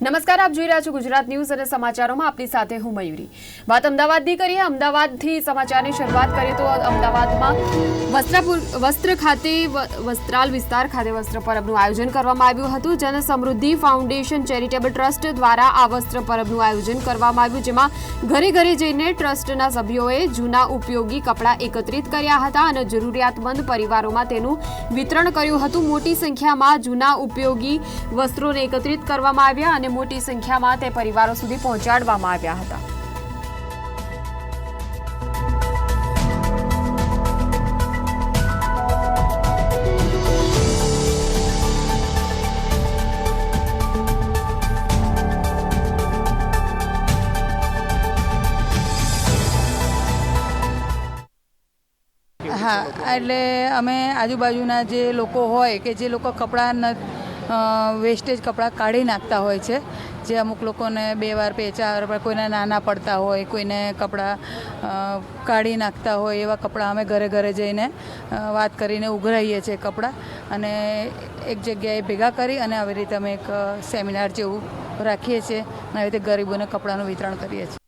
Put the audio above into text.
નમસ્કાર, આપ જોઈ રહ્યા છો ગુજરાત ન્યૂઝ અને સમાચારોમાં આપની સાથે હું મયુરી. વાત અમદાવાદની કરીએ, અમદાવાદથી સમાચારની શરૂઆત કરીએ તો અમદાવાદમાં વસ્ત્રાપુર, વસ્ત્ર ખાતે વસ્ત્રાલ વિસ્તાર ખાતે વસ્ત્ર પરબનું આયોજન કરવામાં આવ્યું હતું. જન સમૃદ્ધિ ફાઉન્ડેશન ચેરિટેબલ ટ્રસ્ટ દ્વારા આ વસ્ત્ર પરબનું આયોજન કરવામાં આવ્યું, જેમાં ઘરે ઘરે જઈને ટ્રસ્ટના સભ્યોએ જૂના ઉપયોગી કપડાં એકત્રિત કર્યા હતા અને જરૂરિયાતમંદ પરિવારોમાં તેનું વિતરણ કર્યું હતું. મોટી સંખ્યામાં જૂના ઉપયોગી વસ્ત્રોને એકત્રિત કરવામાં આવ્યા અને મોટી સંખ્યામાં તે પરિવારો સુધી પહોંચાડવામાં આવ્યા હતા. હા, એટલે અમે આજુબાજુના જે લોકો હોય કે જે લોકો કપડાં વેસ્ટેજ કપડાં કાઢી નાખતા હોય છે. જે અમુક લોકોને બે વાર બે ચાર વાર કોઈને નાના પડતા હોય, કોઈને કપડાં કાઢી નાખતા હોય એવા કપડાં અમે ઘરે ઘરે જઈને વાત કરીને ઉઘરાઈએ છીએ કપડાં. અને એક જગ્યાએ ભેગા કરી અને આવી રીતે અમે એક સેમિનાર જેવું રાખીએ છીએ અને આવી રીતે ગરીબોને કપડાંનું વિતરણ કરીએ છીએ.